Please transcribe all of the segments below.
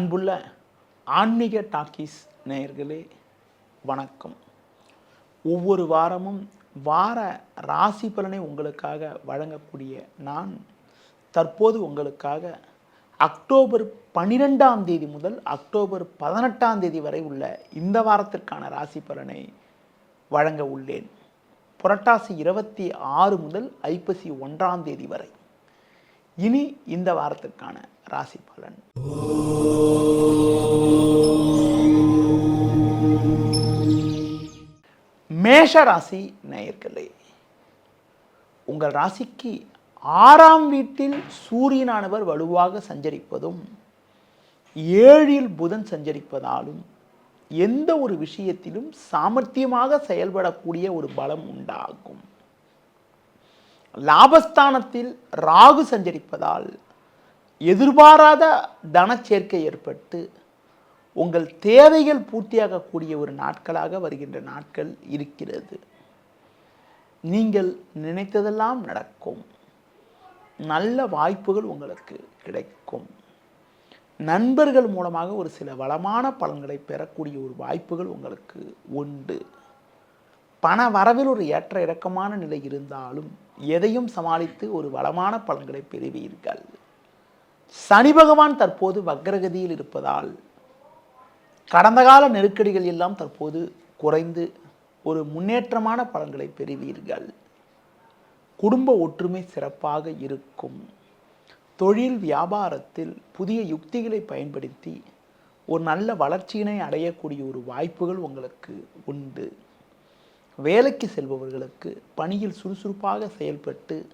அன்புள்ள ஆன்மீக டாக்கீஸ் நேயர்களே வணக்கம். ஒவ்வொரு வாரமும் வார ராசி பலனை உங்களுக்காக வழங்கக்கூடிய நான் தற்போது உங்களுக்காக அக்டோபர் பன்னிரெண்டாம் தேதி முதல் அக்டோபர் பதினெட்டாம் தேதி வரை உள்ள இந்த வாரத்திற்கான ராசி பலனை வழங்க உள்ளேன். புரட்டாசி இருபத்தி ஆறு முதல் ஐப்பசி ஒன்றாம் தேதி வரை. இனி இந்த வாரத்திற்கான ராசி பலன். மேஷ ராசி நேயர்களே உங்கள் ராசிக்கு ஆறாம் வீட்டில் சூரியனானவர் வலுவாக சஞ்சரிப்பதும் ஏழில் புதன் சஞ்சரிப்பதாலும் எந்த ஒரு விஷயத்திலும் சாமர்த்தியமாக செயல்படக்கூடிய ஒரு பலம் உண்டாகும். லாபஸ்தானத்தில் ராகு சஞ்சரிப்பதால் எதிர்பாராத தனச்சேர்க்கை ஏற்பட்டு உங்கள் தேவைகள் பூர்த்தியாகக்கூடிய ஒரு நாட்களாக வருகின்ற நாட்கள் இருக்கிறது. நீங்கள் நினைத்ததெல்லாம் நடக்கும். நல்ல வாய்ப்புகள் உங்களுக்கு கிடைக்கும். நண்பர்கள் மூலமாக ஒரு சில வளமான பலன்களை பெறக்கூடிய ஒரு வாய்ப்புகள் உங்களுக்கு உண்டு. பண வரவில் ஒரு ஏற்ற இறக்கமான நிலை இருந்தாலும் எதையும் சமாளித்து ஒரு வளமான பலன்களை பெறுவீர்கள். சனி பகவான் தற்போது வக்ரகதியில் இருப்பதால் கடந்த கால நெருக்கடிகள் எல்லாம் தற்போது குறைந்து ஒரு முன்னேற்றமான பலன்களை பெறுவீர்கள். குடும்ப ஒற்றுமை சிறப்பாக இருக்கும். தொழில் வியாபாரத்தில் புதிய யுக்திகளை பயன்படுத்தி ஒரு நல்ல வளர்ச்சியினை அடையக்கூடிய ஒரு வாய்ப்புகள் உங்களுக்கு உண்டு. வேலைக்கு செல்பவர்களுக்கு பணியில் சுறுசுறுப்பாக செயல்பட்டு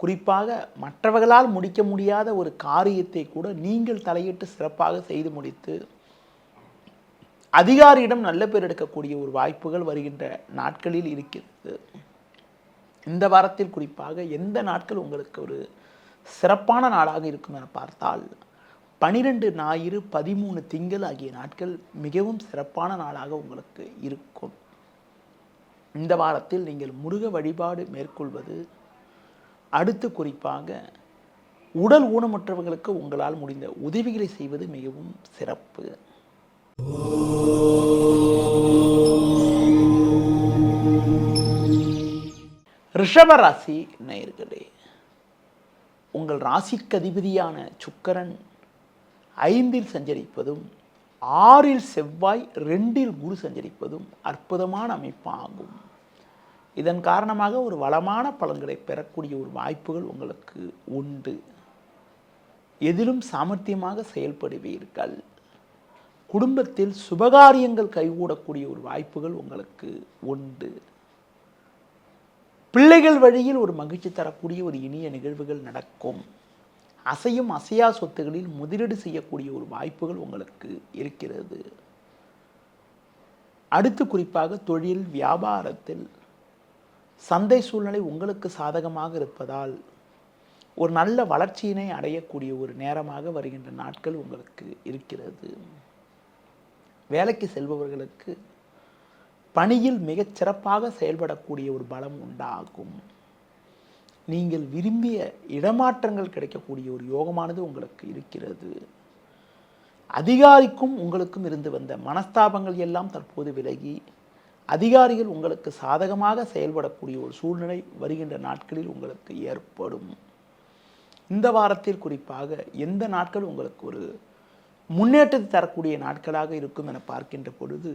குறிப்பாக மற்றவர்களால் முடிக்க முடியாத ஒரு காரியத்தை கூட நீங்கள் தலையிட்டு சிறப்பாக செய்து முடித்து அதிகாரியிடம் நல்ல பேர் எடுக்கக்கூடிய ஒரு வாய்ப்புகள் வருகின்ற நாட்களில் இருக்கிறது. இந்த வாரத்தில் குறிப்பாக எந்த நாட்கள் உங்களுக்கு ஒரு சிறப்பான நாளாக இருக்கும் என பார்த்தால் பனிரெண்டு ஞாயிறு பதிமூணு திங்கள் ஆகிய நாட்கள் மிகவும் சிறப்பான நாளாக உங்களுக்கு இருக்கும். இந்த வாரத்தில் நீங்கள் முருக வழிபாடு மேற்கொள்வது அடுத்து குறிப்பாக உடல் ஊனமுற்றவர்களுக்கு உங்களால் முடிந்த உதவிகளை செய்வது மிகவும் சிறப்பு. ரிஷபராசி நேயர்களே உங்கள் ராசிக்கு அதிபதியான சுக்கரன் ஐந்தில் சஞ்சரிப்பதும் ஆறில் செவ்வாய் ரெண்டில் குரு சஞ்சரிப்பதும் அற்புதமான அமைப்பாகும். இதன் காரணமாக ஒரு வளமான பலன்களை பெறக்கூடிய ஒரு வாய்ப்புகள் உங்களுக்கு உண்டு. எதிலும் சாமர்த்தியமாக செயல்படுவீர்கள். குடும்பத்தில் சுபகாரியங்கள் கைகூடக்கூடிய ஒரு வாய்ப்புகள் உங்களுக்கு உண்டு. பிள்ளைகள் வழியில் ஒரு மகிழ்ச்சி தரக்கூடிய ஒரு இனிய நிகழ்வுகள் நடக்கும். அசையும் அசையா சொத்துகளில் முதலீடு செய்யக்கூடிய ஒரு வாய்ப்புகள் உங்களுக்கு இருக்கிறது. அடுத்து குறிப்பாக தொழில் வியாபாரத்தில் சந்தை சூழ்நிலை உங்களுக்கு சாதகமாக இருப்பதால் ஒரு நல்ல வளர்ச்சியினை அடையக்கூடிய ஒரு நேரமாக வருகின்ற நாட்கள் உங்களுக்கு இருக்கிறது. வேலைக்கு செல்பவர்களுக்கு பணியில் மிகச் சிறப்பாக செயல்படக்கூடிய ஒரு பலம் உண்டாகும். நீங்கள் விரும்பிய இடமாற்றங்கள் கிடைக்கக்கூடிய ஒரு யோகமானது உங்களுக்கு இருக்கிறது. அதிகாரிக்கும் உங்களுக்கும் இருந்து வந்த மனஸ்தாபங்கள் எல்லாம் தற்போது விலகி அதிகாரிகள் உங்களுக்கு சாதகமாக செயல்படக்கூடிய ஒரு சூழ்நிலை வருகின்ற நாட்களில் உங்களுக்கு ஏற்படும். இந்த வாரத்தில் குறிப்பாக எந்த நாட்கள் உங்களுக்கு ஒரு முன்னேற்றத்தை தரக்கூடிய நாட்களாக இருக்கும் என பார்க்கின்ற பொழுது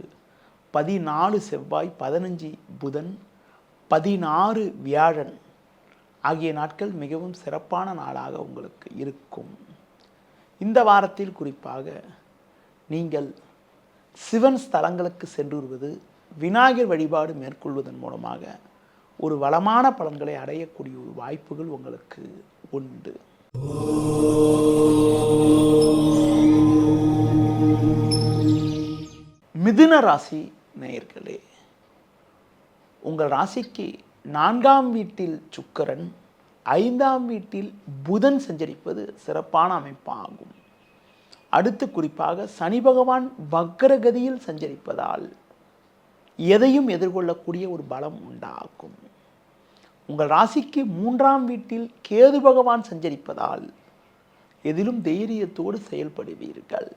பதினாலு செவ்வாய் பதினஞ்சு புதன் பதினாறு வியாழன் ஆகிய நாட்கள் மிகவும் சிறப்பான நாளாக உங்களுக்கு இருக்கும். இந்த வாரத்தில் குறிப்பாக நீங்கள் சிவன் ஸ்தலங்களுக்கு சென்றுருவது விநாயகர் வழிபாடு மேற்கொள்வதன் மூலமாக ஒரு வளமான பலன்களை அடையக்கூடிய ஒரு வாய்ப்புகள் உங்களுக்கு உண்டு. மிதுன ராசி நேயர்களே உங்கள் ராசிக்கு நான்காம் வீட்டில் சுக்கரன் ஐந்தாம் வீட்டில் புதன் சஞ்சரிப்பது சிறப்பான அமைப்பாகும். அடுத்து குறிப்பாக சனி பகவான் வக்கரகதியில் சஞ்சரிப்பதால் எதையும் எதிர்கொள்ளக்கூடிய ஒரு பலம் உண்டாகும். உங்கள் ராசிக்கு மூன்றாம் வீட்டில் கேது பகவான் சஞ்சரிப்பதால் எதிலும் தைரியத்தோடு செயல்படுவீர்கள்.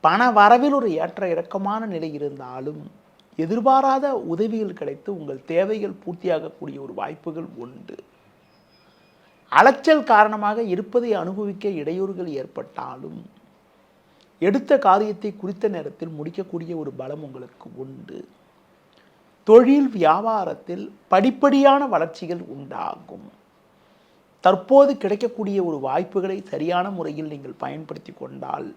பண வரவில் ஒரு ஏற்ற இறக்கமான நிலை இருந்தாலும் எதிர்பாராத உதவிகள் கிடைத்து உங்கள் தேவைகள் பூர்த்தியாகக்கூடிய ஒரு வாய்ப்புகள் உண்டு. அலைச்சல் காரணமாக இருப்பதை அனுபவிக்க இடையூறுகள் ஏற்பட்டாலும் எடுத்த காரியத்தை குறித்த நேரத்தில் முடிக்கக்கூடிய ஒரு பலம் உங்களுக்கு உண்டு. தொழில் வியாபாரத்தில் படிப்படியான வளர்ச்சிகள் உண்டாகும். தற்போது கிடைக்கக்கூடிய ஒரு வாய்ப்புகளை சரியான முறையில் நீங்கள் பயன்படுத்தி கொண்டால்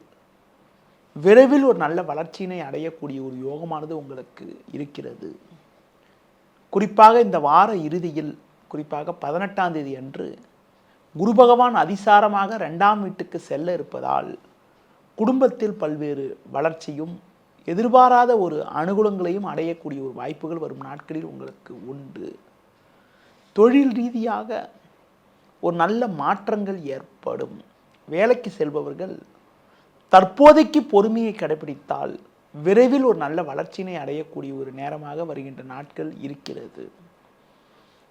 விரைவில் ஒரு நல்ல வளர்ச்சியினை அடையக்கூடிய ஒரு யோகமானது உங்களுக்கு இருக்கிறது. குறிப்பாக இந்த வார இறுதியில் குறிப்பாக பதினெட்டாம் தேதி அன்று குரு பகவான் அதிசாரமாக ரெண்டாம் வீட்டுக்கு செல்ல இருப்பதால் குடும்பத்தில் பல்வேறு வளர்ச்சியும் எதிர்பாராத ஒரு அனுகூலங்களையும் அடையக்கூடிய ஒரு வாய்ப்புகள் வரும் நாட்களில் உங்களுக்கு உண்டு. தொழில் ரீதியாக ஒரு நல்ல மாற்றங்கள் ஏற்படும். வேலைக்கு செல்பவர்கள் தற்போதைக்கு பொறுமையை கடைபிடித்தால் விரைவில் ஒரு நல்ல வளர்ச்சியினை அடையக்கூடிய ஒரு நேரமாக வருகின்ற நாட்கள் இருக்கிறது.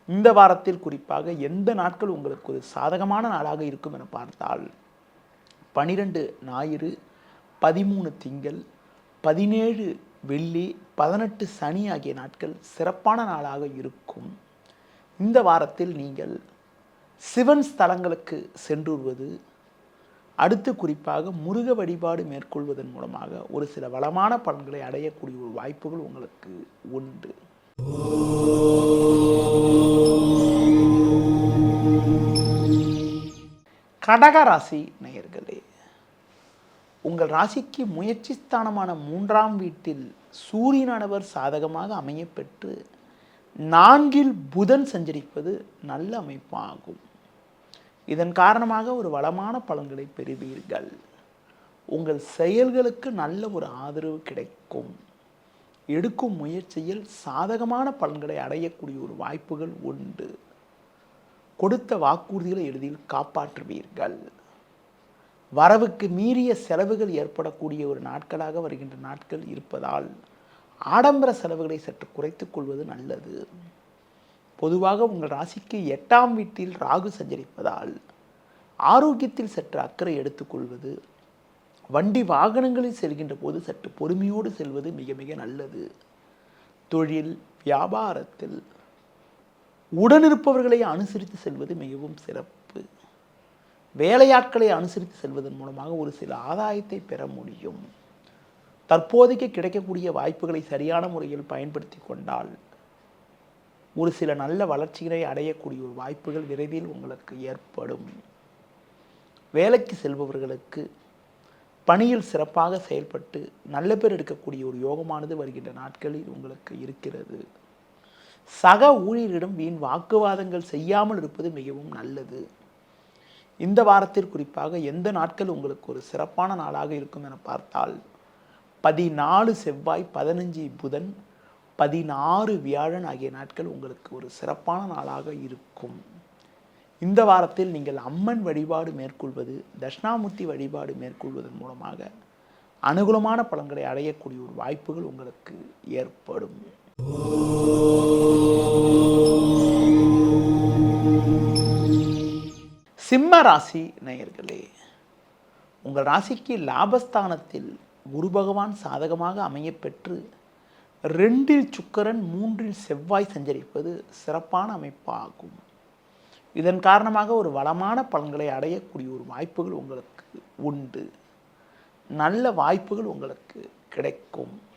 இந்த வாரத்தில் குறிப்பாக எந்த நாட்கள் உங்களுக்கு ஒரு சாதகமான நாளாக இருக்கும் என பார்த்தால் பனிரெண்டு ஞாயிறு பதிமூணு திங்கள் பதினேழு வெள்ளி பதினெட்டு சனி ஆகிய நாட்கள் சிறப்பான நாளாக இருக்கும். இந்த வாரத்தில் நீங்கள் சிவன் ஸ்தலங்களுக்கு சென்றுவது அடுத்து குறிப்பாக முருக வழிபாடு மேற்கொள்வதன் மூலமாக ஒரு சில வளமான பலன்களை அடையக்கூடிய ஒரு வாய்ப்புகள் உங்களுக்கு உண்டு. கடக ராசி நேயர்களே உங்கள் ராசிக்கு முயற்சி ஸ்தானமான மூன்றாம் வீட்டில் சூரியனானவர் சாதகமாக அமையப்பெற்று நான்கில் புதன் சஞ்சரிப்பது நல்ல அமைப்பாகும். இதன் காரணமாக ஒரு வளமான பலன்களை பெறுவீர்கள். உங்கள் செயல்களுக்கு நல்ல ஒரு ஆதரவு கிடைக்கும். எடுக்கும் முயற்சியில் சாதகமான பலன்களை அடையக்கூடிய ஒரு வாய்ப்புகள் உண்டு. கொடுத்த வாக்குறுதிகளை எளிதில் காப்பாற்றுவீர்கள். வரவுக்கு மீறிய செலவுகள் ஏற்படக்கூடிய ஒரு நாட்களாக வருகின்ற நாட்கள் இருப்பதால் ஆடம்பர செலவுகளை சற்று குறைத்துக் கொள்வது நல்லது. பொதுவாக உங்கள் ராசிக்கு எட்டாம் வீட்டில் ராகு சஞ்சரிப்பதால் ஆரோக்கியத்தில் சற்று அக்கறை எடுத்துக்கொள்வது வண்டி வாகனங்களில் செல்கின்ற போது சற்று பொறுமையோடு செல்வது மிக மிக நல்லது. தொழில் வியாபாரத்தில் உடனிருப்பவர்களை அனுசரித்து செல்வது மிகவும் சிறப்பு. வேலையாட்களை அனுசரித்து செல்வதன் மூலமாக ஒரு சில ஆதாயத்தை பெற முடியும். தற்போதைக்கு கிடைக்கக்கூடிய வாய்ப்புகளை சரியான முறையில் பயன்படுத்தி கொண்டால் ஒரு சில நல்ல வளர்ச்சிகளை அடையக்கூடிய ஒரு வாய்ப்புகள் விரைவில் உங்களுக்கு ஏற்படும். வேலைக்கு செல்பவர்களுக்கு பணியில் சிறப்பாக செயல்பட்டு நல்ல பேர் எடுக்கக்கூடிய ஒரு யோகமானது வருகின்ற நாட்களில் உங்களுக்கு இருக்கிறது. சக ஊழியரிடம் வீண் வாக்குவாதங்கள் செய்யாமல் இருப்பது மிகவும் நல்லது. இந்த வாரத்தில் குறிப்பாக எந்த நாட்கள் உங்களுக்கு ஒரு சிறப்பான நாளாக இருக்கும் என பார்த்தால் பதினாலு செவ்வாய் பதினஞ்சு புதன் பதினாறு வியாழன் ஆகிய நாட்கள் உங்களுக்கு ஒரு சிறப்பான நாளாக இருக்கும். இந்த வாரத்தில் நீங்கள் அம்மன் வழிபாடு மேற்கொள்வது தட்சிணாமூர்த்தி வழிபாடு மேற்கொள்வதன் மூலமாக அனுகூலமான பலன்களை அடையக்கூடிய ஒரு வாய்ப்புகள் உங்களுக்கு ஏற்படும். சிம்ம ராசி நேயர்களே உங்கள் ராசிக்கு லாபஸ்தானத்தில் குரு பகவான் சாதகமாக அமையப்பெற்று ரெண்டில் சுக்கரன் மூன்றில் செவ்வாய் சஞ்சரிப்பது சிறப்பான அமைப்பாகும். இதன் காரணமாக ஒரு வளமான பலன்களை அடையக்கூடிய ஒரு வாய்ப்புகள் உங்களுக்கு உண்டு. நல்ல வாய்ப்புகள் உங்களுக்கு கிடைக்கும்.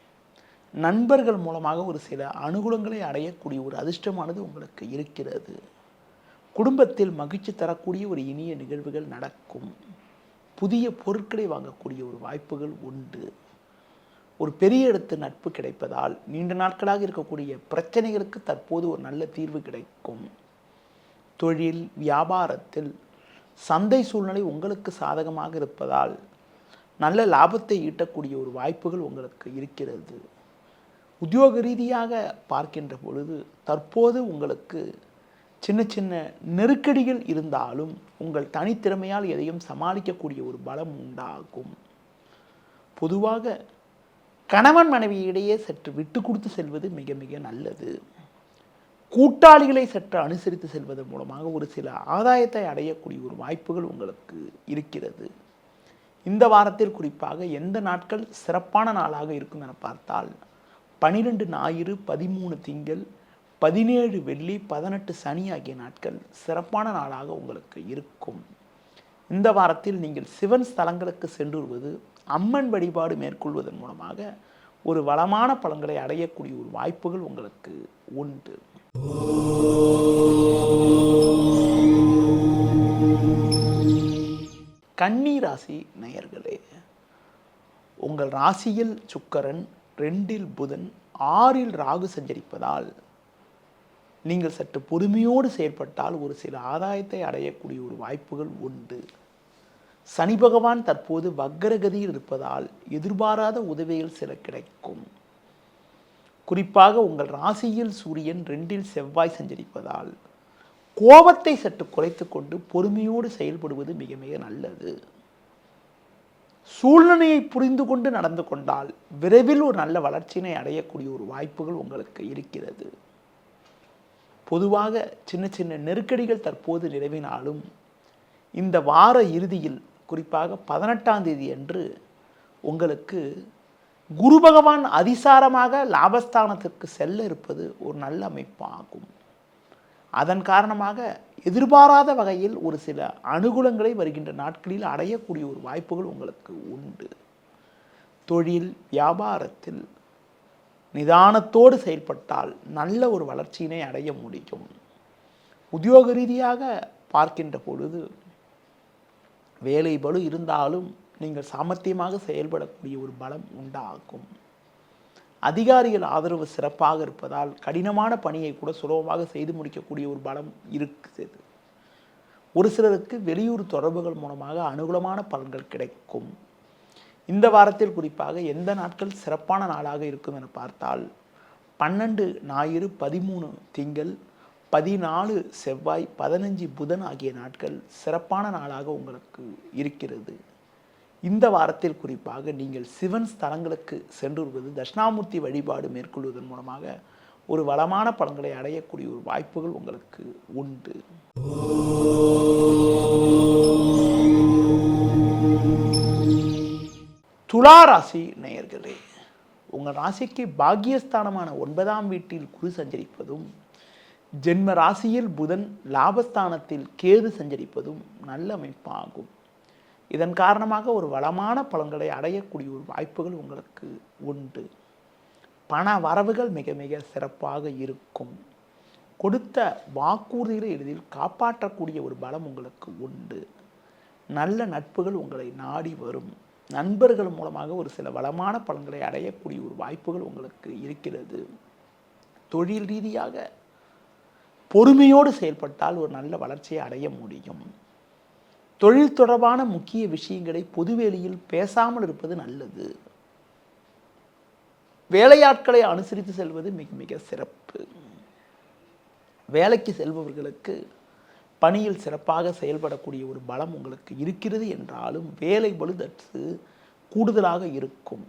நண்பர்கள் மூலமாக ஒரு சில அனுகூலங்களை அடையக்கூடிய ஒரு அதிர்ஷ்டமானது உங்களுக்கு இருக்கிறது. குடும்பத்தில் மகிழ்ச்சி தரக்கூடிய ஒரு இனிய நிகழ்வுகள் நடக்கும். புதிய பொருட்களை வாங்கக்கூடிய ஒரு வாய்ப்புகள் உண்டு. ஒரு பெரிய இடத்து நட்பு கிடைப்பதால் நீண்ட நாட்களாக இருக்கக்கூடிய பிரச்சனைகளுக்கு தற்போது ஒரு நல்ல தீர்வு கிடைக்கும். தொழில் வியாபாரத்தில் சந்தை சூழ்நிலை உங்களுக்கு சாதகமாக இருப்பதால் நல்ல லாபத்தை ஈட்டக்கூடிய ஒரு வாய்ப்புகள் உங்களுக்கு இருக்கிறது. உத்தியோக ரீதியாக பார்க்கின்ற பொழுது தற்போது உங்களுக்கு சின்ன சின்ன நெருக்கடிகள் இருந்தாலும் உங்கள் தனித்திறமையால் எதையும் சமாளிக்கக்கூடிய ஒரு பலம் உண்டாகும். பொதுவாக கணவன் மனைவியிடையே சற்று விட்டு கொடுத்து செல்வது மிக மிக நல்லது. கூட்டாளிகளை சற்று அனுசரித்து செல்வதன் மூலமாக ஒரு சில ஆதாயத்தை அடையக்கூடிய ஒரு வாய்ப்புகள் உங்களுக்கு இருக்கிறது. இந்த வாரத்தில் குறிப்பாக எந்த நாட்கள் சிறப்பான நாளாக இருக்கும் என பார்த்தால் பனிரெண்டு ஞாயிறு பதிமூணு திங்கள் பதினேழு வெள்ளி பதினெட்டு சனி ஆகிய நாட்கள் சிறப்பான நாளாக உங்களுக்கு இருக்கும். இந்த வாரத்தில் நீங்கள் சிவன் ஸ்தலங்களுக்கு சென்று வருவது அம்மன் வழிபாடு மேற்கொள்வதன் மூலமாக ஒரு வளமான பலன்களை அடையக்கூடிய ஒரு வாய்ப்புகள் உங்களுக்கு உண்டு. கன்னி ராசி நேயர்களே உங்கள் ராசியில் சுக்கரன் ரெண்டில் புதன் ஆறில் ராகு சஞ்சரிப்பதால் நீங்கள் சற்று பொறுமையோடு செயல்பட்டால் ஒரு சில ஆதாயத்தை அடையக்கூடிய ஒரு வாய்ப்புகள் உண்டு. சனி பகவான் தற்போது வக்கரகதியில் இருப்பதால் எதிர்பாராத உதவிகள் சில கிடைக்கும். குறிப்பாக உங்கள் ராசியில் சூரியன் ரெண்டில் செவ்வாய் சஞ்சரிப்பதால் கோபத்தை சற்று குறைத்து கொண்டு பொறுமையோடு செயல்படுவது மிக மிக நல்லது. சூழ்நிலையை புரிந்து கொண்டு நடந்து கொண்டால் விரைவில் ஒரு நல்ல வளர்ச்சியினை அடையக்கூடிய ஒரு வாய்ப்புகள் உங்களுக்கு இருக்கிறது. பொதுவாக சின்ன சின்ன நெருக்கடிகள் தற்போது நிலவினாலும் இந்த வார இறுதியில் குறிப்பாக பதினெட்டாம் தேதி அன்று உங்களுக்கு குரு பகவான் அதிசாரமாக லாபஸ்தானத்திற்கு செல்ல இருப்பது ஒரு நல்ல அமைப்பாகும். அதன் காரணமாக எதிர்பாராத வகையில் ஒரு சில அனுகூலங்களை வருகின்ற நாட்களில் அடையக்கூடிய ஒரு வாய்ப்புகள் உங்களுக்கு உண்டு. தொழில் வியாபாரத்தில் நிதானத்தோடு செயல்பட்டால் நல்ல ஒரு வளர்ச்சியினை அடைய முடியும். உத்தியோக ரீதியாக பார்க்கின்ற பொழுது வேலை பலு இருந்தாலும் நீங்கள் சாமர்த்தியமாக செயல்படக்கூடிய ஒரு பலம் உண்டாகும். அதிகாரிகள் ஆதரவு சிறப்பாக இருப்பதால் கடினமான பணியை கூட சுலபமாக செய்து முடிக்கக்கூடிய ஒரு பலம் இருக்குது ஒரு சிலருக்கு வெளியூர் தொடர்புகள் மூலமாக அனுகூலமான பலன்கள் கிடைக்கும். இந்த வாரத்தில் குறிப்பாக எந்த நாட்கள் சிறப்பான நாளாக இருக்கும் என பார்த்தால் பன்னெண்டு ஞாயிறு பதிமூணு திங்கள் பதினாலு செவ்வாய் பதினஞ்சு புதன் ஆகிய நாட்கள் சிறப்பான நாளாக உங்களுக்கு இருக்கிறது. இந்த வாரத்தில் குறிப்பாக நீங்கள் சிவன் ஸ்தலங்களுக்கு சென்று வருவது தட்சிணாமூர்த்தி வழிபாடு மேற்கொள்வதன் மூலமாக ஒரு வளமான பலன்களை அடையக்கூடிய ஒரு வாய்ப்புகள் உங்களுக்கு உண்டு. துலா ராசி நேயர்களே உங்கள் ராசிக்கு பாக்கியஸ்தானமான ஒன்பதாம் வீட்டில் குரு சஞ்சரிப்பதும் ஜென்ம ராசியில் புதன் லாபஸ்தானத்தில் கேது சஞ்சரிப்பதும் நல்ல அமைப்பாகும். இதன் காரணமாக ஒரு வளமான பலன்களை அடையக்கூடிய ஒரு வாய்ப்புகள் உங்களுக்கு உண்டு. பண வரவுகள் மிக மிக சிறப்பாக இருக்கும். கொடுத்த வாக்குறுதிகளை எளிதில் காப்பாற்றக்கூடிய ஒரு பலம் உங்களுக்கு உண்டு. நல்ல நட்புகள் உங்களை நாடி வரும். நண்பர்கள் மூலமாக ஒரு சில வளமான பலன்களை அடையக்கூடிய ஒரு வாய்ப்புகள் உங்களுக்கு இருக்கிறது. தொழில் ரீதியாக பொறுமையோடு செயல்பட்டால் ஒரு நல்ல வளர்ச்சியை அடைய முடியும். தொழில் தொடர்பான முக்கிய விஷயங்களை பொதுவெளியில் பேசாமல் இருப்பது நல்லது. வேலையாட்களை அனுசரித்து செல்வது மிக மிக சிறப்பு. வேலைக்கு செல்பவர்களுக்கு பணியில் சிறப்பாக செயல்படக்கூடிய ஒரு பலம் உங்களுக்கு இருக்கிறது என்றாலும் வேலை பழுதற்று கூடுதலாக இருக்கும்.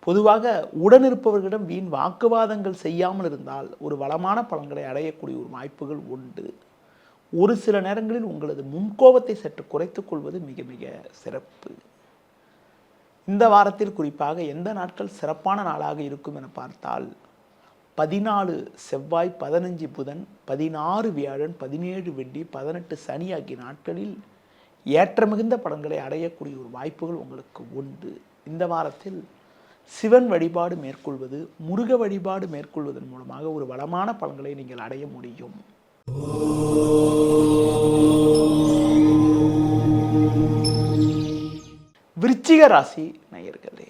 பொதுவாக உடனிருப்பவர்களிடம் வீண் வாக்குவாதங்கள் செய்யாமல் இருந்தால் ஒரு வளமான பலன்களை அடையக்கூடிய ஒரு வாய்ப்புகள் உண்டு. ஒரு சில நேரங்களில் உங்களது முன்கோபத்தை சற்று குறைத்துக் கொள்வது மிக மிக சிறப்பு. இந்த வாரத்தில் குறிப்பாக எந்த நாட்கள் சிறப்பான நாளாக இருக்கும் என பார்த்தால் பதினாலு செவ்வாய் பதினஞ்சு புதன் பதினாறு வியாழன் பதினேழு வெள்ளி பதினெட்டு சனி ஆகிய நாட்களில் ஏற்ற மிகுந்த பலன்களை அடையக்கூடிய ஒரு வாய்ப்புகள் உங்களுக்கு உண்டு. இந்த வாரத்தில் சிவன் வழிபாடு மேற்கொள்வது முருக வழிபாடு மேற்கொள்வதன் மூலமாக ஒரு வளமான பலன்களை நீங்கள் அடைய முடியும். விருச்சிக ராசி நேயர்களே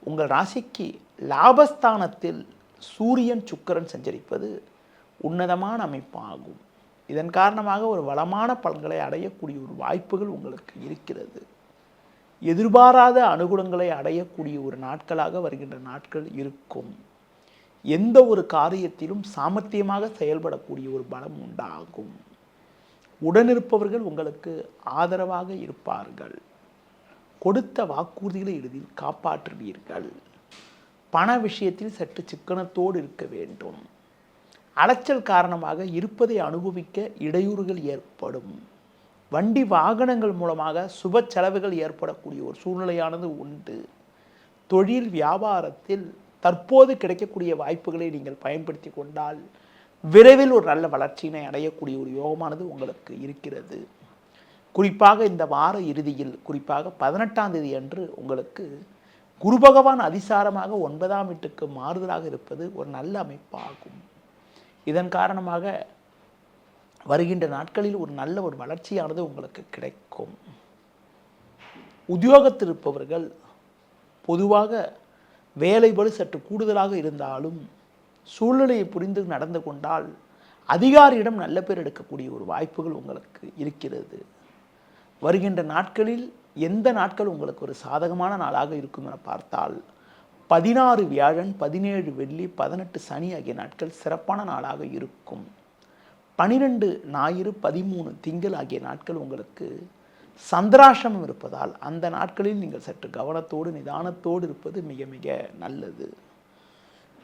உங்கள் ராசிக்கு லாபஸ்தானத்தில் சூரியன் சுக்கிரன் சஞ்சரிப்பது உன்னதமான அமைப்பாகும். இதன் காரணமாக ஒரு வளமான பலன்களை அடையக்கூடிய ஒரு வாய்ப்புகள் உங்களுக்கு இருக்கிறது. எதிர்பாராத அனுகூலங்களை அடையக்கூடிய ஒரு நாட்களாக வருகின்ற நாட்கள் இருக்கும். எந்த ஒரு காரியத்திலும் சாமர்த்தியமாக செயல்படக்கூடிய ஒரு பலம் உண்டாகும். உடனிருப்பவர்கள் உங்களுக்கு ஆதரவாக இருப்பார்கள். கொடுத்த வாக்குறுதிகளை எளிதில் காப்பாற்றுவீர்கள். பண விஷயத்தில் சற்று சிக்கனத்தோடு இருக்க வேண்டும். அலைச்சல் காரணமாக இருப்பதை அனுபவிக்க இடையூறுகள் ஏற்படும். வண்டி வாகனங்கள் மூலமாக சுப செலவுகள் ஏற்படக்கூடிய ஒரு சூழ்நிலையானது உண்டு. தொழில் வியாபாரத்தில் தற்போது கிடைக்கக்கூடிய வாய்ப்புகளை நீங்கள் பயன்படுத்தி கொண்டால் விரைவில் ஒரு நல்ல வளர்ச்சியினை அடையக்கூடிய ஒரு யோகமானது உங்களுக்கு இருக்கிறது. குறிப்பாக இந்த வார இறுதியில் குறிப்பாக பதினெட்டாம் தேதி அன்று உங்களுக்கு குரு பகவான் அதிசாரமாக ஒன்பதாம் வீட்டுக்கு மாறுதலாக இருப்பது ஒரு நல்ல அமைப்பாகும். இதன் காரணமாக வருகின்ற நாட்களில் ஒரு நல்ல ஒரு வளர்ச்சியானது உங்களுக்கு கிடைக்கும். உத்தியோகத்தில் இருப்பவர்கள் பொதுவாக வேலைபடு சற்று கூடுதலாக இருந்தாலும் சூழ்நிலையை புரிந்து நடந்து கொண்டால் அதிகாரியிடம் நல்ல பேர் எடுக்கக்கூடிய ஒரு வாய்ப்புகள் உங்களுக்கு இருக்கிறது. வருகின்ற நாட்களில் எந்த நாட்கள் உங்களுக்கு ஒரு சாதகமான நாளாக இருக்கும் என பார்த்தால் பதினாறு வியாழன் பதினேழு வெள்ளி பதினெட்டு சனி ஆகிய நாட்கள் சிறப்பான நாளாக இருக்கும். பனிரெண்டு ஞாயிறு பதிமூணு திங்கள் ஆகிய நாட்கள் உங்களுக்கு சந்திராசிரமம் இருப்பதால் அந்த நாட்களில் நீங்கள் சற்று கவனத்தோடு நிதானத்தோடு இருப்பது மிக மிக நல்லது.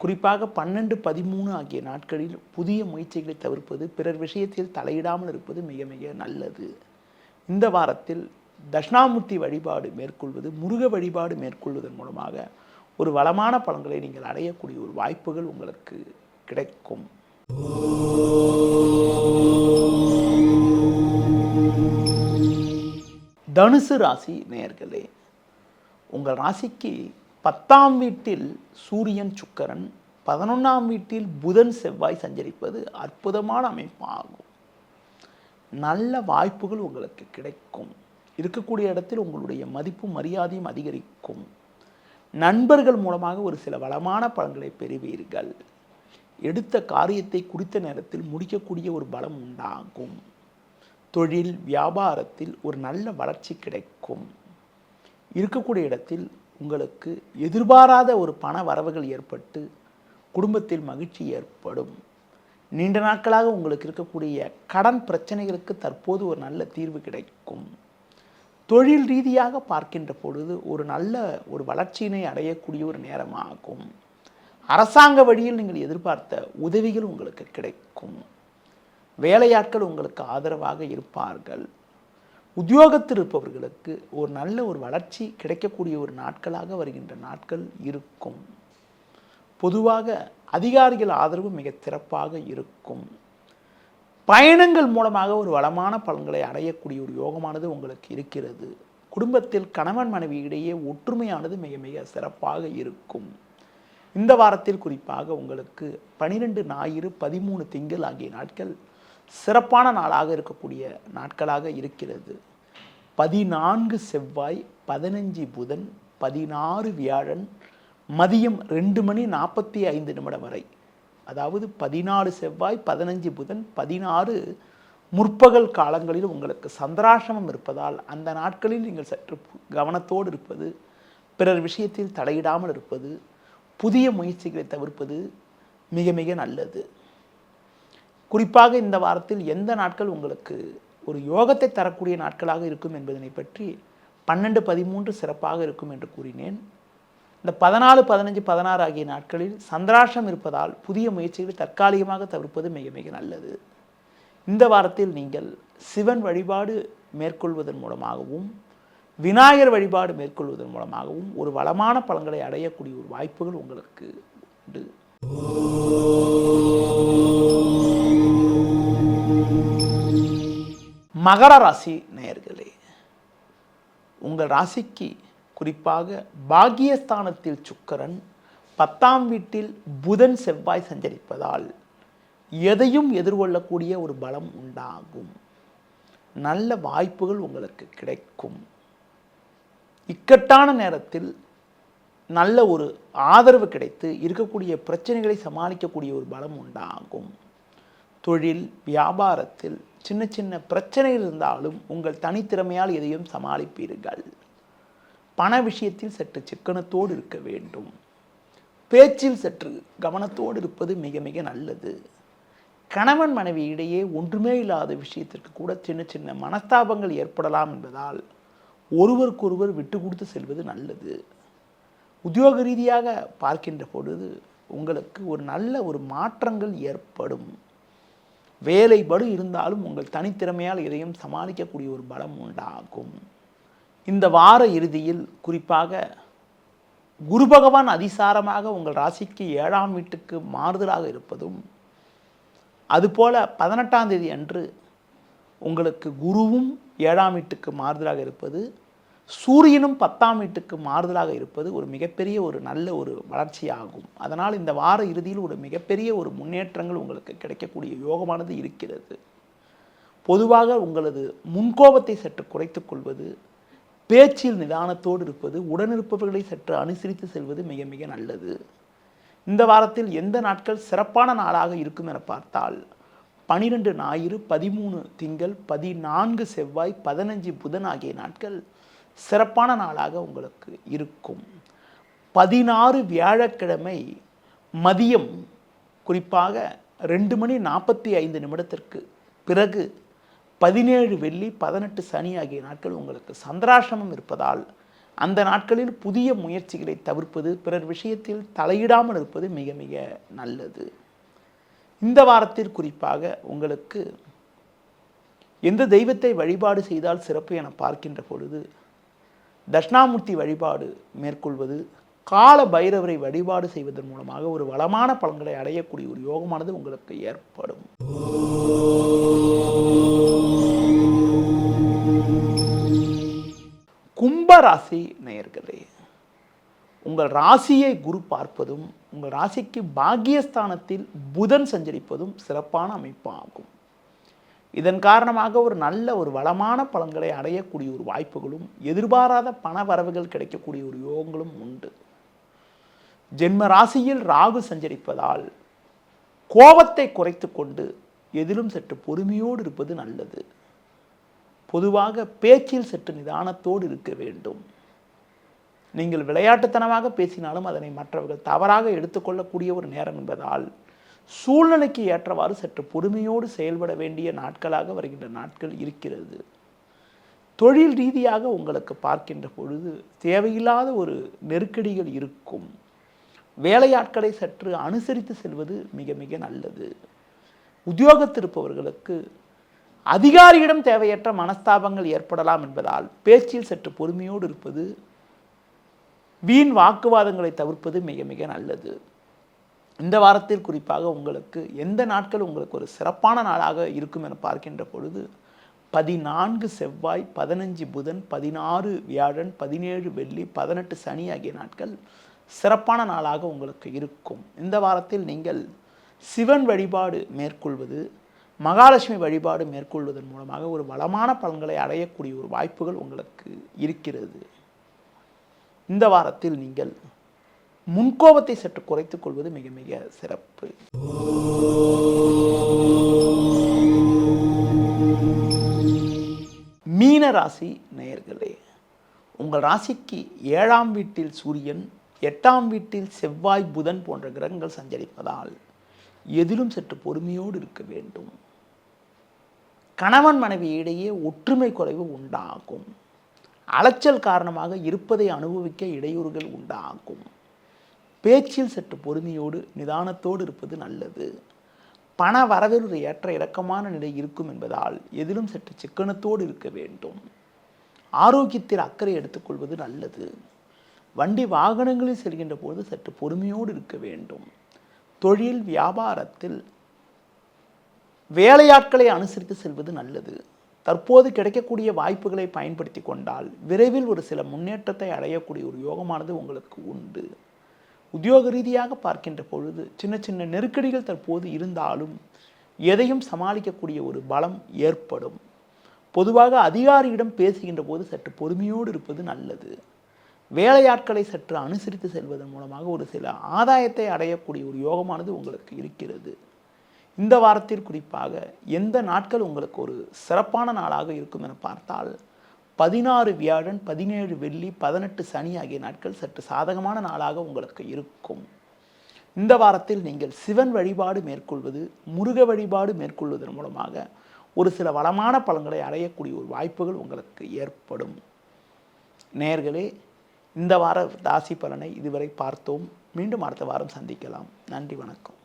குறிப்பாக பன்னெண்டு பதிமூணு ஆகிய நாட்களில் புதிய முயற்சிகளை தவிர்ப்பது பிறர் விஷயத்தில் தலையிடாமல் இருப்பது மிக மிக நல்லது. இந்த வாரத்தில் தட்சிணாமூர்த்தி வழிபாடு மேற்கொள்வது முருக வழிபாடு மேற்கொள்வதன் மூலமாக ஒரு வளமான பலன்களை நீங்கள் அடையக்கூடிய ஒரு வாய்ப்புகள் உங்களுக்கு கிடைக்கும். தனுசு ராசி நேர்களே உங்கள் ராசிக்கு பத்தாம் வீட்டில் சூரியன் சுக்கரன் பதினொன்றாம் வீட்டில் புதன் செவ்வாய் சஞ்சரிப்பது அற்புதமான அமைப்பாகும். நல்ல வாய்ப்புகள் உங்களுக்கு கிடைக்கும். இருக்கக்கூடிய இடத்தில் உங்களுடைய மதிப்பும் மரியாதையும் அதிகரிக்கும். நண்பர்கள் மூலமாக ஒரு சில வளமான பலன்களை பெறுவீர்கள். எடுத்த காரியத்தை குறித்த நேரத்தில் முடிக்கக்கூடிய ஒரு பலம் உண்டாகும். தொழில் வியாபாரத்தில் ஒரு நல்ல வளர்ச்சி கிடைக்கும். இருக்கக்கூடிய இடத்தில் உங்களுக்கு எதிர்பாராத ஒரு பண வரவுகள் ஏற்பட்டு குடும்பத்தில் மகிழ்ச்சி ஏற்படும். நீண்ட நாட்களாக உங்களுக்கு இருக்கக்கூடிய கடன் பிரச்சனைகளுக்கு தற்போது ஒரு நல்ல தீர்வு கிடைக்கும். தொழில் ரீதியாக பார்க்கின்ற பொழுது ஒரு நல்ல ஒரு வளர்ச்சியினை அடையக்கூடிய ஒரு நேரமாகும். அரசாங்க வழியில் நீங்கள் எதிர்பார்த்த உதவிகள் உங்களுக்கு கிடைக்கும். வேலையாட்கள் உங்களுக்கு ஆதரவாக இருப்பார்கள். உத்தியோகத்தில் இருப்பவர்களுக்கு ஒரு நல்ல ஒரு வளர்ச்சி கிடைக்கக்கூடிய ஒரு நாட்களாக வருகின்ற நாட்கள் இருக்கும். பொதுவாக அதிகாரிகள் ஆதரவு மிக சிறப்பாக இருக்கும். பயணங்கள் மூலமாக ஒரு வளமான பலன்களை அடையக்கூடிய ஒரு யோகமானது உங்களுக்கு இருக்கிறது. குடும்பத்தில் கணவன் மனைவி இடையே ஒற்றுமையானது மிக மிக சிறப்பாக இருக்கும். இந்த வாரத்தில் குறிப்பாக உங்களுக்கு பனிரெண்டு ஞாயிறு பதிமூணு திங்கள் ஆகிய நாட்கள் சிறப்பான நாளாக இருக்கக்கூடிய நாட்களாக இருக்கிறது. பதினான்கு செவ்வாய் பதினஞ்சு புதன் பதினாறு வியாழன் மதியம் ரெண்டு மணி நாற்பத்தி ஐந்து நிமிடம் வரை. அதாவது பதினாலு செவ்வாய் பதினஞ்சு புதன் பதினாறு முற்பகல் காலங்களில் உங்களுக்கு சந்திராசிரமம் இருப்பதால் அந்த நாட்களில் நீங்கள் சற்று கவனத்தோடு இருப்பது பிறர் விஷயத்தில் தலையிடாமல் இருப்பது புதிய முயற்சிகளை தவிர்ப்பது மிக மிக நல்லது. குறிப்பாக இந்த வாரத்தில் எந்த நாட்கள் உங்களுக்கு ஒரு யோகத்தை தரக்கூடிய நாட்களாக இருக்கும் என்பதனை பற்றி பன்னெண்டு பதிமூன்று சிறப்பாக இருக்கும் என்று கூறினேன். இந்த பதினாலு பதினஞ்சு பதினாறு ஆகிய நாட்களில் சந்திராஷம் இருப்பதால் புதிய முயற்சிகளை தற்காலிகமாக தவிர்ப்பது மிக மிக நல்லது. இந்த வாரத்தில் நீங்கள் சிவன் வழிபாடு மேற்கொள்வதன் மூலமாகவும் விநாயகர் வழிபாடு மேற்கொள்வதன் மூலமாகவும் ஒரு வளமான பலன்களை அடையக்கூடிய ஒரு வாய்ப்புகள் உங்களுக்கு உண்டு. மகர ராசி நேயர்களே உங்கள் ராசிக்கு குறிப்பாக பாகியஸ்தானத்தில் சுக்கரன் பத்தாம் வீட்டில் புதன் செவ்வாய் சஞ்சரிப்பதால் எதையும் எதிர்கொள்ளக்கூடிய ஒரு பலம் உண்டாகும். நல்ல வாய்ப்புகள் உங்களுக்கு கிடைக்கும். இக்கட்டான நேரத்தில் நல்ல ஒரு ஆதரவு கிடைத்து இருக்கக்கூடிய பிரச்சனைகளை சமாளிக்கக்கூடிய ஒரு பலம் உண்டாகும். தொழில் வியாபாரத்தில் சின்ன சின்ன பிரச்சனை இருந்தாலும் உங்கள் தனித்திறமையால் எதையும் சமாளிப்பீர்கள். பண விஷயத்தில் சற்று சிக்கனத்தோடு இருக்க வேண்டும். பேச்சில் சற்று கவனத்தோடு இருப்பது மிக மிக நல்லது. கணவன் மனைவி இடையே ஒன்றுமே இல்லாத விஷயத்திற்கு கூட சின்ன சின்ன மனஸ்தாபங்கள் ஏற்படலாம் என்பதால் ஒருவருக்கொருவர் விட்டு கொடுத்து செல்வது நல்லது. உத்தியோக ரீதியாக பார்க்கின்ற பொழுது உங்களுக்கு ஒரு நல்ல ஒரு மாற்றங்கள் ஏற்படும். வேலை இருந்தாலும் உங்கள் தனித்திறமையால் இதையும் சமாளிக்கக்கூடிய ஒரு பலம் உண்டாகும். இந்த வார இறுதியில் குறிப்பாக குரு பகவான் அதிசாரமாக உங்கள் ராசிக்கு ஏழாம் வீட்டுக்கு மாறுதலாக இருப்பதும் அதுபோல பதினெட்டாம் தேதி அன்று உங்களுக்கு குருவும் ஏழாம் வீட்டுக்கு மாறுதலாக இருப்பது சூரியனும் பத்தாம் வீட்டுக்கு மாறுதலாக இருப்பது ஒரு மிகப்பெரிய ஒரு நல்ல ஒரு வளர்ச்சியாகும். அதனால் இந்த வார இறுதியில் ஒரு மிகப்பெரிய ஒரு முன்னேற்றங்கள் உங்களுக்கு கிடைக்கக்கூடிய யோகமானது இருக்கிறது. பொதுவாக உங்களது முன்கோபத்தை சற்று குறைத்து கொள்வது பேச்சில் நிதானத்தோடு இருப்பது உடனிருப்பவர்களை சற்று அனுசரித்து செல்வது மிக மிக நல்லது. இந்த வாரத்தில் எந்த நாட்கள் சிறப்பான நாளாக இருக்கும் என பார்த்தால் பனிரெண்டு ஞாயிறு பதிமூணு திங்கள் பதினான்கு செவ்வாய் பதினஞ்சு புதன் ஆகிய நாட்கள் சிறப்பான நாளாக உங்களுக்கு இருக்கும். பதினாறு வியாழக்கிழமை மதியம் குறிப்பாக ரெண்டு மணி நாற்பத்தி ஐந்து நிமிடத்திற்கு பிறகு பதினேழு வெள்ளி பதினெட்டு சனி ஆகிய நாட்கள் உங்களுக்கு சந்திராசிரமம் இருப்பதால் அந்த நாட்களில் புதிய முயற்சிகளை தவிர்ப்பது பிறர் விஷயத்தில் தலையிடாமல் இருப்பது மிக மிக நல்லது. இந்த வாரத்தில் குறிப்பாக உங்களுக்கு எந்த தெய்வத்தை வழிபாடு செய்தால் சிறப்பு என பார்க்கின்ற பொழுது தட்சிணாமூர்த்தி வழிபாடு மேற்கொள்வது கால பைரவரை வழிபாடு செய்வதன் மூலமாக ஒரு வளமான பலன்களை அடையக்கூடிய ஒரு யோகமானது உங்களுக்கு ஏற்படும். கும்பராசி நேயர்களே உங்கள் ராசியை குரு பார்ப்பதும் உங்கள் ராசிக்கு பாக்கியஸ்தானத்தில் புதன் சஞ்சரிப்பதும் சிறப்பான அமைப்பாகும். இதன் காரணமாக ஒரு நல்ல ஒரு வளமான பலன்களை அடையக்கூடிய ஒரு வாய்ப்புகளும் எதிர்பாராத பண வரவுகள் கிடைக்கக்கூடிய ஒரு யோகங்களும் உண்டு. ஜென்ம ராசியில் ராகு சஞ்சரிப்பதால் கோபத்தை குறைத்து கொண்டு எதிலும் சற்று பொறுமையோடு இருப்பது நல்லது. பொதுவாக பேச்சில் சற்று நிதானத்தோடு இருக்க வேண்டும். நீங்கள் விளையாட்டுத்தனமாக பேசினாலும் அதனை மற்றவர்கள் தவறாக எடுத்துக்கொள்ளக்கூடிய ஒரு நேரம் என்பதால் சூழ்நிலைக்கு ஏற்றவாறு சற்று பொறுமையோடு செயல்பட வேண்டிய நாட்களாக வருகின்ற நாட்கள் இருக்கிறது. தொழில் ரீதியாக உங்களுக்கு பார்க்கின்ற பொழுது தேவையில்லாத ஒரு நெருக்கடிகள் இருக்கும். வேலையாட்களை சற்று அனுசரித்து செல்வது மிக மிக நல்லது. உத்தியோகத்திருப்பவர்களுக்கு அதிகாரியிடம் தேவையற்ற மனஸ்தாபங்கள் ஏற்படலாம் என்பதால் பேச்சில் சற்று பொறுமையோடு இருப்பது வீண் வாக்குவாதங்களை தவிர்ப்பது மிக மிக நல்லது. இந்த வாரத்தில் குறிப்பாக உங்களுக்கு எந்த நாட்கள் உங்களுக்கு ஒரு சிறப்பான நாளாக இருக்கும் என பார்க்கின்ற பொழுது பதினான்கு செவ்வாய் பதினஞ்சு புதன் பதினாறு வியாழன் பதினேழு வெள்ளி பதினெட்டு சனி ஆகிய நாட்கள் சிறப்பான நாளாக உங்களுக்கு இருக்கும். இந்த வாரத்தில் நீங்கள் சிவன் வழிபாடு மேற்கொள்வது மகாலட்சுமி வழிபாடு மேற்கொள்வதன் மூலமாக ஒரு வளமான பலன்களை அடையக்கூடிய ஒரு வாய்ப்புகள் உங்களுக்கு இருக்கிறது. இந்த வாரத்தில் நீங்கள் முன்கோபத்தை சற்று குறைத்துக் கொள்வது மிக மிக சிறப்பு. மீன ராசி நேயர்களே உங்கள் ராசிக்கு ஏழாம் வீட்டில் சூரியன் எட்டாம் வீட்டில் செவ்வாய் புதன் போன்ற கிரகங்கள் சஞ்சரிப்பதால் எதிலும் சற்று பொறுமையோடு இருக்க வேண்டும். கணவன் மனைவி இடையே ஒற்றுமை குறைவு உண்டாகும். அலைச்சல் காரணமாக இருப்பதை அனுபவிக்க இடையூறுகள் உண்டாகும். பேச்சில் சற்று பொறுமையோடு நிதானத்தோடு இருப்பது நல்லது. பண வரவில் ஒரு ஏற்ற இறக்கமான நிலை இருக்கும் என்பதால் எதிலும் சற்று சிக்கனத்தோடு இருக்க வேண்டும். ஆரோக்கியத்தில் அக்கறை எடுத்துக்கொள்வது நல்லது. வண்டி வாகனங்களில் செல்கின்ற போது சற்று பொறுமையோடு இருக்க வேண்டும். தொழில் வியாபாரத்தில் வேலையாட்களை அனுசரித்து செல்வது நல்லது. தற்போது கிடைக்கக்கூடிய வாய்ப்புகளை பயன்படுத்தி கொண்டால் விரைவில் ஒரு சில முன்னேற்றத்தை அடையக்கூடிய ஒரு யோகமானது உங்களுக்கு உண்டு. உத்தியோக ரீதியாக பார்க்கின்ற பொழுது சின்ன சின்ன நெருக்கடிகள் தற்போது இருந்தாலும் எதையும் சமாளிக்கக்கூடிய ஒரு பலம் ஏற்படும். பொதுவாக அதிகாரியிடம் பேசுகின்ற போது சற்று பொறுமையோடு இருப்பது நல்லது. வேலையாட்களை சற்று அனுசரித்து செல்வதன் மூலமாக ஒரு சில ஆதாயத்தை அடையக்கூடிய ஒரு யோகமானது உங்களுக்கு இருக்கிறது. இந்த வாரத்தில் குறிப்பாக எந்த நாட்கள் உங்களுக்கு ஒரு சிறப்பான நாளாக இருக்கும் என பார்த்தால் பதினாறு வியாழன் பதினேழு வெள்ளி பதினெட்டு சனி ஆகிய நாட்கள் சற்று சாதகமான நாளாக உங்களுக்கு இருக்கும். இந்த வாரத்தில் நீங்கள் சிவன் வழிபாடு மேற்கொள்வது முருக வழிபாடு மேற்கொள்வதன் மூலமாக ஒரு சில வளமான பலன்களை அடையக்கூடிய ஒரு வாய்ப்புகள் உங்களுக்கு ஏற்படும். நேர்களே இந்த வார ராசி பலனை இதுவரை பார்த்தோம். மீண்டும் அடுத்த வாரம் சந்திக்கலாம். நன்றி வணக்கம்.